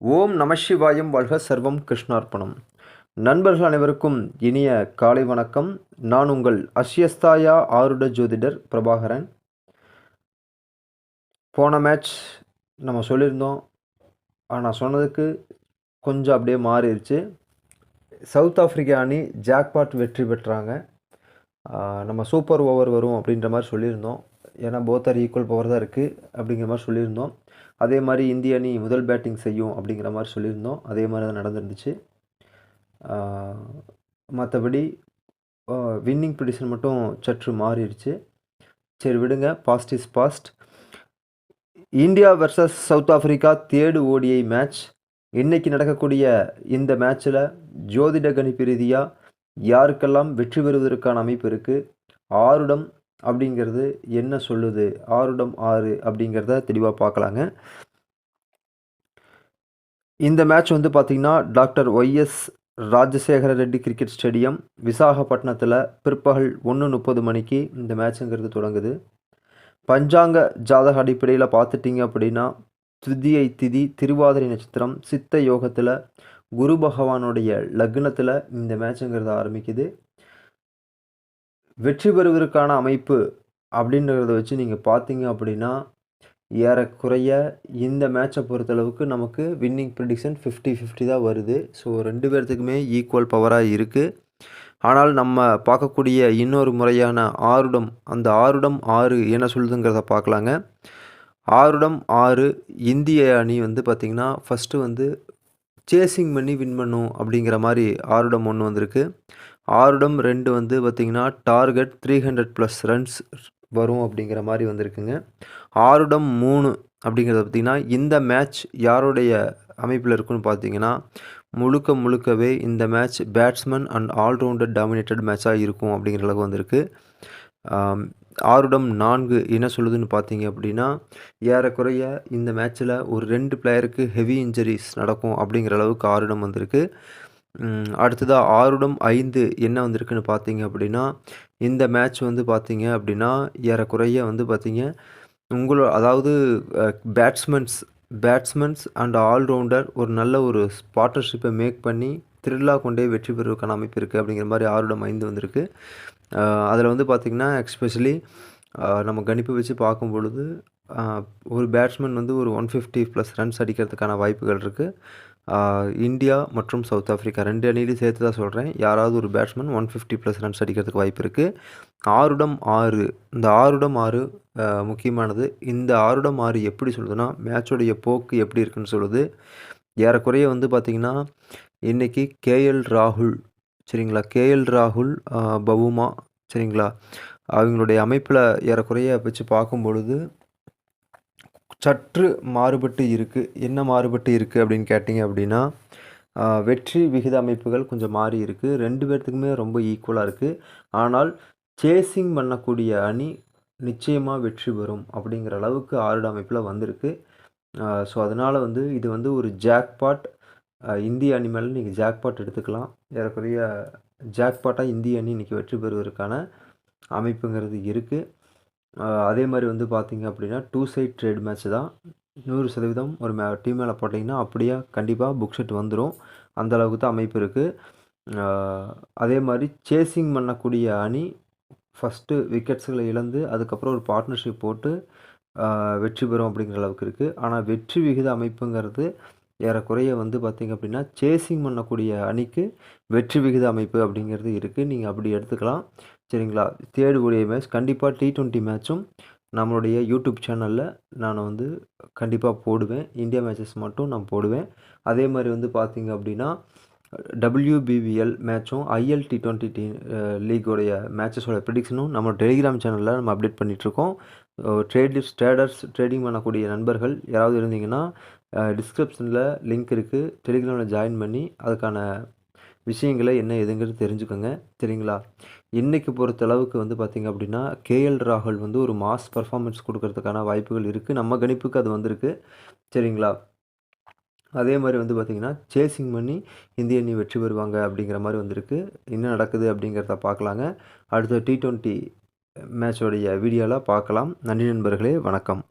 ஓம் நமசிவாயம் வாழ்க சர்வம் கிருஷ்ணார்ப்பணம். நண்பர்கள் அனைவருக்கும் இனிய காலை வணக்கம். நான் உங்கள் அஸ்யஸ்தாயா ஆருட ஜோதிடர் பிரபாகரன். போன மேட்ச் நம்ம சொல்லியிருந்தோம். ஆனால் சொன்னதுக்கு கொஞ்சம் அப்படியே மாறிடுச்சு. சவுத் ஆஃப்ரிக்கா அணி ஜாக்பாட் வெற்றி பெற்றாங்க. நம்ம சூப்பர் ஓவர் வரும் அப்படின்ற மாதிரி சொல்லியிருந்தோம். ஏன்னா போத் ஆர் ஈக்குவல் பவர் தான் இருக்குது அப்படிங்கிற மாதிரி சொல்லியிருந்தோம். அதே மாதிரி இந்திய அணி முதல் பேட்டிங் செய்யும் அப்படிங்கிற மாதிரி சொல்லியிருந்தோம். அதே மாதிரி தான் நடந்துருந்துச்சு. மற்றபடி வின்னிங் ப்ரிடிஷன் மட்டும் சற்று மாறிடுச்சு. சரி விடுங்க. Past is past India versus South Africa third ODI match இன்றைக்கி நடக்கக்கூடிய இந்த மேட்ச்சில் ஜோதிட கணிப்பு ரீதியாக யாருக்கெல்லாம் வெற்றி பெறுவதற்கான அமைப்பு இருக்குது ஆருடம் அப்படிங்கிறது என்ன சொல்லுது? ஆறுடம் ஆறு அப்படிங்கிறத தெளிவாக பார்க்கலாங்க. இந்த மேட்ச் வந்து பார்த்திங்கன்னா doctor Y S Rajasekhara Reddy cricket stadium விசாகப்பட்டினத்தில் பிற்பகல் ஒன்று முப்பது மணிக்கு இந்த மேட்சுங்கிறது தொடங்குது. பஞ்சாங்க ஜாதக அடிப்படையில் பார்த்துட்டிங்க அப்படின்னா துதியை திதி திருவாதிரை நட்சத்திரம் சித்த யோகத்தில் குரு பகவானுடைய லக்னத்தில் இந்த மேட்சுங்கிறது ஆரம்பிக்குது. வெற்றி பெறுவதற்கான அமைப்பு அப்படின்றத வச்சு நீங்கள் பார்த்தீங்க அப்படின்னா ஏறக்குறைய இந்த மேட்சை பொறுத்தளவுக்கு நமக்கு வின்னிங் ப்ரிடிக்ஷன் ஃபிஃப்டி ஃபிஃப்டி தான் வருது. ஸோ ரெண்டு பேர்த்துக்குமே ஈக்குவல் பவராக இருக்குது ஆனால் நம்ம பார்க்கக்கூடிய இன்னொரு முறையான ஆறுடம் அந்த ஆறுடம் ஆறு என்ன சொல்லுதுங்கிறத பார்க்கலாங்க. ஆறுடம் ஆறு இந்திய அணி வந்து பார்த்திங்கன்னா ஃபஸ்ட்டு வந்து சேசிங் பண்ணி வின் பண்ணும் அப்படிங்கிற மாதிரி ஆருடம் ஒன்று வந்திருக்கு. ஆறுடம் ரெண்டு வந்து பார்த்திங்கன்னா target three hundred plus runs வரும் அப்படிங்கிற மாதிரி வந்திருக்குங்க. ஆறுடம் மூணு அப்படிங்கிறத பார்த்திங்கன்னா இந்த மேட்ச் யாருடைய அமைப்பில் இருக்குன்னு பார்த்தீங்கன்னா முழுக்க முழுக்கவே இந்த match batsman and allrounder dominated மேட்சாக இருக்கும் அப்படிங்கிற அளவுக்கு வந்திருக்கு. ஆறுடம் நான்கு என்ன சொல்லுதுன்னு பார்த்தீங்க அப்படின்னா ஏறக்குறைய இந்த மேட்ச்சில் ஒரு ரெண்டு பிளேயருக்கு ஹெவி இன்ஜரிஸ் நடக்கும் அப்படிங்கிற அளவுக்கு ஆறுடம் வந்திருக்கு. அடுத்ததாக ஆறுடம் ஐந்து என்ன வந்திருக்குன்னு பார்த்தீங்க அப்படின்னா இந்த மேட்ச் வந்து பார்த்தீங்க அப்படின்னா ஏறக்குறைய வந்து பார்த்தீங்க உங்களோட அதாவது பேட்ஸ்மென்ஸ் பேட்ஸ்மென்ஸ் அண்ட் ஆல்ரவுண்டர் ஒரு நல்ல ஒரு பார்ட்னர்ஷிப்பை மேக் பண்ணி த்ரில்லாக கொண்டே வெற்றி பெறுவதற்கான அமைப்பு இருக்குது அப்படிங்கிற மாதிரி ஆறுடம் ஐந்து வந்திருக்கு. அதில் வந்து பார்த்திங்கன்னா எக்ஸ்பெஷலி நம்ம கணிப்பு வச்சு பார்க்கும் பொழுது ஒரு பேட்ஸ்மேன் வந்து ஒரு ஒன் ஃபிஃப்டி ப்ளஸ் ரன்ஸ் அடிக்கிறதுக்கான வாய்ப்புகள் இருக்குது இந்தியா மற்றும் சவுத் ஆஃப்ரிக்கா ரெண்டு அணிலையும் சேர்த்து தான் சொல்கிறேன் யாராவது ஒரு batsman one fifty plus runs அடிக்கிறதுக்கு வாய்ப்பு இருக்குது ஆறுடம் ஆறு இந்த ஆறுடம் ஆறு முக்கியமானது. இந்த ஆறுடம் ஆறு எப்படி சொல்லுதுன்னா மேட்சோடைய போக்கு எப்படி இருக்குன்னு சொல்லுது. ஏறக்குறைய வந்து பார்த்திங்கன்னா இன்றைக்கி கேஎல் ராகுல் சரிங்களா? கேஎல் ராகுல் பவுமா சரிங்களா? அவங்களுடைய அமைப்பில் ஏறக்குறைய வச்சு பார்க்கும் பொழுது சற்று மாறுபட்டு இருக்குது என்ன மாறுபட்டு இருக்குது அப்படின்னு கேட்டிங்க அப்படின்னா வெற்றி விகித அமைப்புகள் கொஞ்சம் மாறி இருக்குது ரெண்டு பேர்த்துக்குமே ரொம்ப ஈக்குவலாக இருக்குது ஆனால் சேசிங் பண்ணக்கூடிய அணி நிச்சயமாக வெற்றி பெறும் அப்படிங்கிற அளவுக்கு ஆறுட அமைப்பில் வந்திருக்கு. ஸோ அதனால் வந்து இது வந்து ஒரு ஜாக்பாட் இந்திய அணி மேலே நீங்கள் ஜாக்பாட் எடுத்துக்கலாம். ஏறக்குறைய ஜாக்பாட்டாக இந்திய அணி இன்றைக்கி வெற்றி பெறுவதற்கான அமைப்புங்கிறது இருக்குது அதே மாதிரி வந்து பார்த்திங்க அப்படின்னா டூ சைட் ட்ரேட் மேட்ச் தான். நூறு சதவீதம் ஒரு மே டீம் மேலே போட்டிங்கன்னா அப்படியே கண்டிப்பாக புக் ஷெட் வந்துடும் அந்த அளவுக்கு தான் அமைப்பு இருக்குது அதே மாதிரி சேசிங் பண்ணக்கூடிய அணி ஃபஸ்ட்டு விக்கெட்ஸுகளை இழந்து அதுக்கப்புறம் ஒரு பார்ட்னர்ஷிப் போட்டு வெற்றி பெறும் அப்படிங்கிற அளவுக்கு இருக்குது ஆனால் வெற்றி விகித அமைப்புங்கிறது ஏறக்குறைய வந்து பார்த்திங்க அப்படின்னா சேசிங் பண்ணக்கூடிய அணிக்கு வெற்றி விகித அமைப்பு அப்படிங்கிறது இருக்குது நீங்கள் அப்படி எடுத்துக்கலாம். சரிங்களா? தேர்டு கூடிய மேட்ச் கண்டிப்பாக டி ட்வெண்ட்டி மேட்சும் நம்மளுடைய யூடியூப் சேனலில் நான் வந்து கண்டிப்பாக போடுவேன். இந்தியா மேட்சஸ் மட்டும் நான் போடுவேன். அதே மாதிரி வந்து பார்த்திங்க அப்படின்னா டபிள்யூபிபிஎல் மேட்சும் ஐஎல் டி ட்வெண்ட்டி டி லீக்கோடைய மேட்சஸோட ப்ரிடிக்ஷனும் நம்ம டெலிகிராம் சேனலில் நம்ம அப்டேட் பண்ணிகிட்ருக்கோம் ட்ரேடிஸ் ட்ரேடர்ஸ் ட்ரேடிங் பண்ணக்கூடிய நண்பர்கள் யாராவது இருந்தீங்கன்னா டிஸ்கிரிப்ஷனில் லிங்க் இருக்குது டெலிகிராமில் ஜாயின் பண்ணி அதுக்கான விஷயங்களை என்ன எதுங்கிறது தெரிஞ்சுக்கோங்க. சரிங்களா? இன்றைக்கி பொறுத்தளவுக்கு வந்து பார்த்திங்க அப்படின்னா கேஎல் ராகுல் வந்து ஒரு மாஸ் பர்ஃபார்மன்ஸ் கொடுக்கறதுக்கான வாய்ப்புகள் இருக்குது நம்ம கணிப்புக்கு அது வந்திருக்கு. சரிங்களா? அதே மாதிரி வந்து பார்த்திங்கன்னா சேசிங் பண்ணி இந்திய அணி வெற்றி பெறுவாங்க அப்படிங்கிற மாதிரி வந்திருக்கு. என்ன நடக்குது அப்படிங்கிறத பார்க்கலாங்க அடுத்த டி ட்வெண்ட்டி மேட்சோடைய வீடியோவில் பார்க்கலாம் நன்றி நண்பர்களே. வணக்கம்.